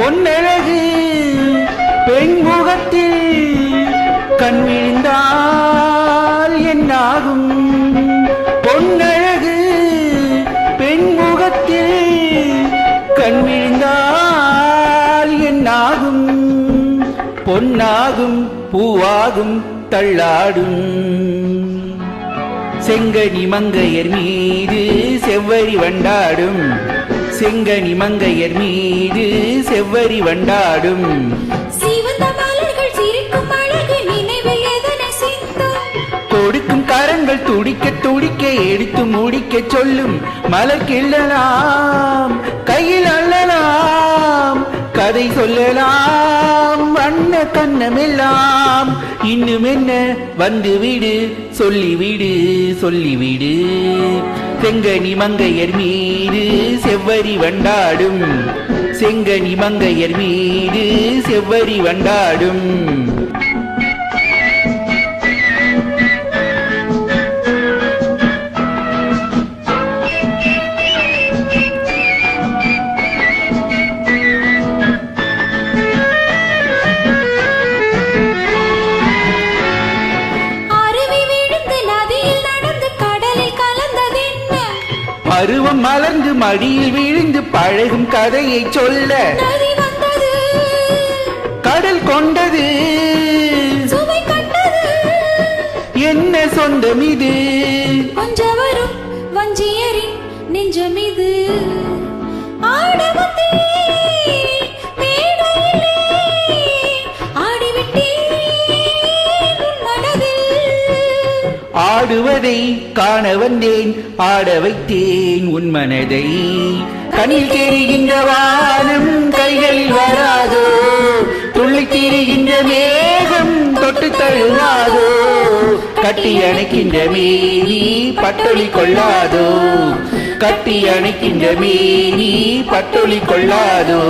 பொன்னழகு பெண்முகத்தில் கண் விழுந்தால் என்னாகும்? பொன்னழகு பெண்முகத்தில் கண் விழுந்தால் என்னாகும்? பொன்னாகும் பூவாகும் தள்ளாடும். செங்கனி மங்கையர் மீது செவ்வழி வண்டாடும். செங்கனி மங்கையர் மீது செவ்வரி வண்டாடும். கொடுக்கும் கரங்கள் துடிக்க துடிக்க எடுத்து முடிக்க சொல்லும். மலர் கிள்ளலாம் கையில் அள்ளலாம் கதை சொல்லலாம் வண்ண கண்ணமெல்லாம். இன்னும் என்ன? வந்து விடு சொல்லிவிடு சொல்லிவிடு செங்கனி மங்கையர் மீது செவ்வரி வண்டாடும் செங்கனி மங்கையர் மீது செவ்வரி வண்டாடும் பருவம் மலர்ந்து மடியில் விழுந்து பழகும் கதையை சொல்ல கடல் கொண்டது. என்ன சொந்தம் இது? கொஞ்சவரும் வஞ்சியரின் நெஞ்சமிது ஆடவத்தே மேடையிலே ஆடுவதை காண வந்தேன் ஆட வைத்தேன் உன் மனதை. கண்ணில் தெரிகின்ற வானம் கைகளில் வராதோ? துள்ளி திரிகின்ற மேகம் தொட்டு தழுவாதோ? கட்டி அணைக்கின்ற மேனி பட்டொளி கொள்ளாதோ? கட்டி அணைக்கின்ற மேனி பட்டொளி கொள்ளாதோ?